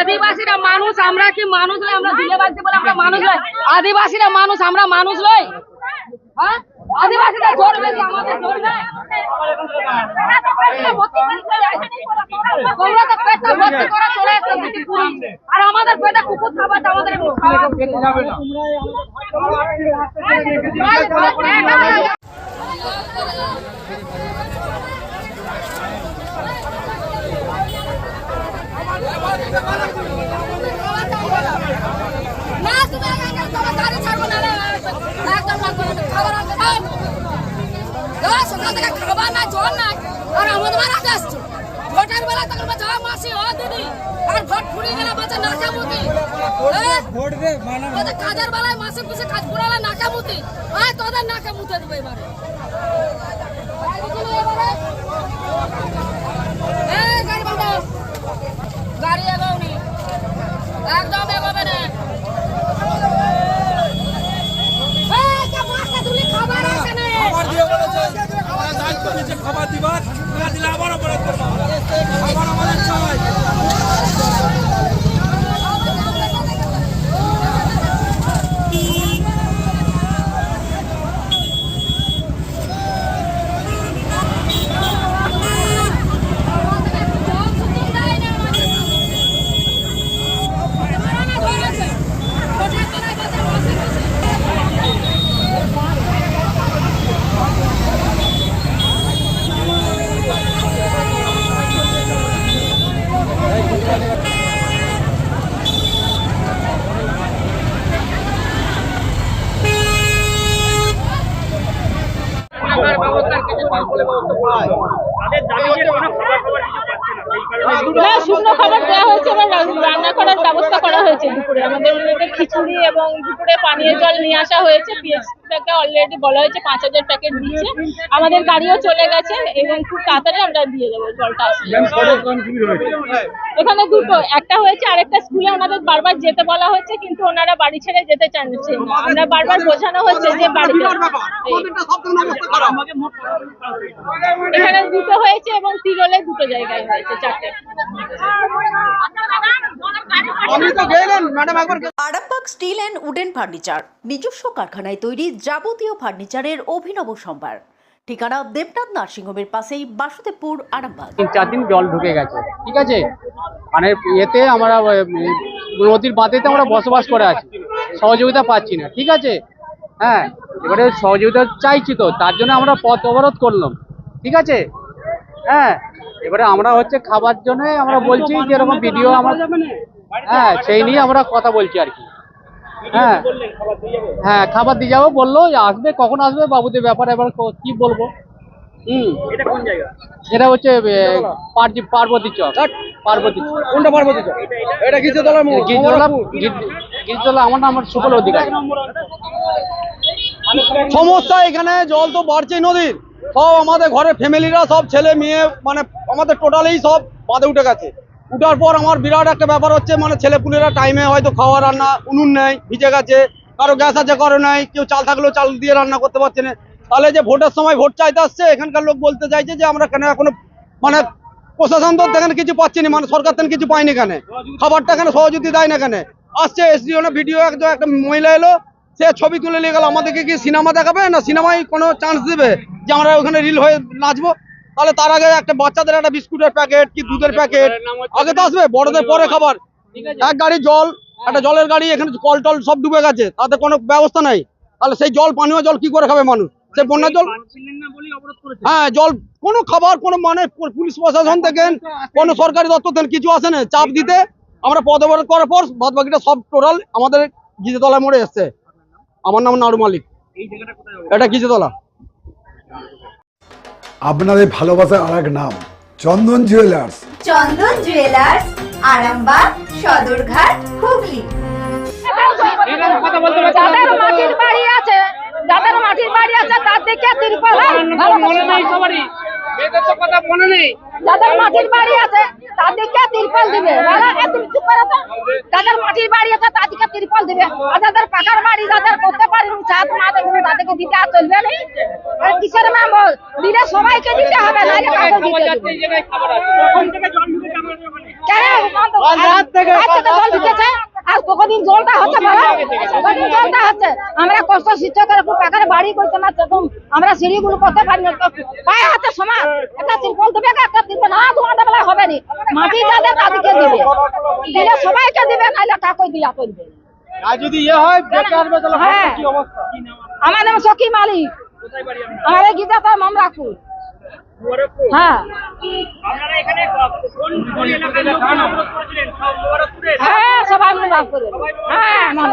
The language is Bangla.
আদিবাসীরা মানুষ আমরা কি মানুষ নয় আমরা বলে আমরা মানুষ নয়। আদিবাসীরা মানুষ। আমরা মানুষ নয় হ্যাঁ? আদিবাসীরা জোর বেশি আমাদের জোর নেই। তোমরা তো পেটটা ভর্তি করে চলে এসছো দিদি পুরী। আর আমাদের পেটে কুকুর আমাদের খাওয়া না তুমি আগে তোমার গাড়ি ছাড়বো না রে একদম না করো খাবার আনতে দাও দাও সকাল থেকে খাবার না জল নাই আর আমাদের বাড়াতে আসছো ভোটের বেলা তখন হ্যাঁ মাসি ও দিদি আর ভোট ফুরিয়ে গেলে বলছে নাকামুতি কাজের বেলায় মাসে পিছে কাজ পুরালে নাকামুতি হ্যাঁ তোদের নাকামুতে দেবে এবারে ಹೇಳಿದ್ರೆ খিচুড়ি এবং দুপুরে পানীয় জল নিয়ে আসা হয়েছে। পিএসটাকে অলরেডি বলা হয়েছে পাঁচ হাজার প্যাকেট দিচ্ছে আমাদের গাড়িও চলে গেছে এবং খুব তাড়াতাড়ি আমরা দিয়ে দেবো জলটা এখানে দুটো একটা হয়েছে আরেকটা স্কুলে ওনাদের বারবার যেতে বলা হয়েছে কিন্তু ওনারা বাড়ি ছেড়ে যেতে চাইছে না আমরা বারবার বোঝানো হচ্ছে যে বাড়িতে এখানে দুটো হয়েছে এবং তিরলে দুটো জায়গায় হয়েছে চারটে। আপনি তো গেলেন ম্যাডাম একবার Arambagh steel and wooden furniture, নিজস্ব কারখানায় তৈরি যাবতীয় ফার্নিচারের অভিনব সম্ভার। ঠিকানা দেবনাথ নার্সিংহোমের পাশেই বাসুদেবপুর, আরামবাগ। তিন, চার দিন জল ঢুকে গেছে, ঠিক আছে? মানে এতে আমরা নদীর বাঁধেতে আমরা বসবাস করে আছি, সহযোগিতা পাচ্ছি না, ঠিক আছে? হ্যাঁ এবারে সহযোগিতা চাইছি তো, তার জন্য আমরা পথ অবরোধ করলাম, ঠিক আছে? হ্যাঁ এবারে আমরা হচ্ছে খাবার জন্য আমরা বলছি যেরকম ভিডিও আমার হ্যাঁ সেই নিয়ে আমরা কথা বলছি আর কি। হ্যাঁ। হ্যাঁ খাবার দিয়ে যাব বলল আসবে কখন আসবে বাবুদের ব্যাপারে এবার কি বলব? হুম এটা কোন জায়গা? সেটা হচ্ছে পার্বতী চক পার্বতী চক। কোনটা পার্বতী চক? এটা আমার নাম আমার সুফল অধিকারী। সমস্যা এখানে জল তো বাড়ছে নদীর। সব আমাদের ঘরের ফ্যামিলিরা সব ছেলে মেয়ে মানে আমাদের টোটালেই সব বাঁধে উঠে গেছে। উঠার পর আমার বিরাট একটা ব্যাপার হচ্ছে মানে ছেলে পুলেরা টাইমে হয়তো খাওয়া, রান্না, উনুন নেই, ভিজে গেছে, কারও গ্যাস আছে, কারও নাই, কেউ চাল থাকলেও চাল দিয়ে রান্না করতে পারছে না। তাহলে যে ভোটের সময় ভোট চাইতে আসছে, এখানকার লোক বলতে চাইছে যে আমরা কেন এখনও মানে প্রশাসন তো এখানে কিছু পাচ্ছি না মানে সরকার থেকে কিছু পাইনি কেন? খাবারটা এখানে সহযোগিতা দেয় না কেন? আসছে এসডিও না ভিডিও একজন একটা মহিলা এলো, সে ছবি তুলে নিয়ে গেল, আমাদেরকে কি সিনেমা দেখাবে না সিনেমায় কোনো চান্স দেবে যে আমরা ওখানে রিল হয়ে নাচবো? তাহলে তার আগে একটা বাচ্চাদের একটা বিস্কুটের প্যাকেট কি দুধের প্যাকেট? আগে তো আসবে, বড়দের পরে খাবার। এক গাড়ি জল, একটা জলের গাড়ি, এখানে কল টল সব ডুবে গেছে, তাতে কোনো ব্যবস্থা নাই। তাহলে সেই জল, পানীয় জল কি করে খাবে মানুষ? সেই বন্যার জল হ্যাঁ জল, কোনো খাবার, কোনো মানে পুলিশ প্রশাসন থেকে, কোনো সরকারি দপ্তর থেকে কিছু আসে না। চাপ দিতে আমরা পদ অবরোধ করার পর বাদ বাকিটা সব টোটাল আমাদের গিজেতলা মোড়ে এসছে। আমার নাম নাড়ু মালিক। এটা গিজেতলা। আপনাদের ভালোবাসার আর এক নাম চন্দন জুয়েলার্স চন্দন জুয়েলার্স আরামবাগ সদরঘাট হুগলি। যাদের মাটির বাড়ি আছে যাদের মাটির বাড়ি আছে তার দিকে তিরপল যাদের মাটির বাড়ি আছে তাদেরকে তিরপল দিবে। বাবা, এ তুমি তো। যাদের মাটির বাড়ি তিরপল দিবে। আর যাদের পাকার বাড়ি যাদের করতে পারেনি ছাদ মা দেখুন তাদেরকে দিতে আর চলবে না। আর কিসের দিলে সবাইকে দিতে হবে নাহলে কাউকে দিতে কেন? রাত থেকে জল ঢুকেছে। আর কতদিন জলটা হচ্ছে বাবা কতদিন জলটা হচ্ছে? আমরা কষ্ট শিক্ষকের বাড়ি করতে না তখন আমরা সিঁড়িগুলো করতে পারি না তো পায়ে হাতে সমান। একটা তিরপল দেবে একটা তিরপল না তোমাদের বেলা হবে না। মাটি যাদের তাদেরকে দিবে। দিলে সবাইকে দিবে নাহলে কাকই দিয়া করবে। আর যদি ইয়ে হয় বেকার বেকার হ্যাঁ। কি অবস্থা? আমার নাম সখী মালিক। আমাদের গীতা তার মামলাকুর হ্যাঁ। হ্যাঁ সবাই করেছিলেন সব মোবারকপুরে হ্যাঁ সবাই মোবারকপুরে হ্যাঁ কেন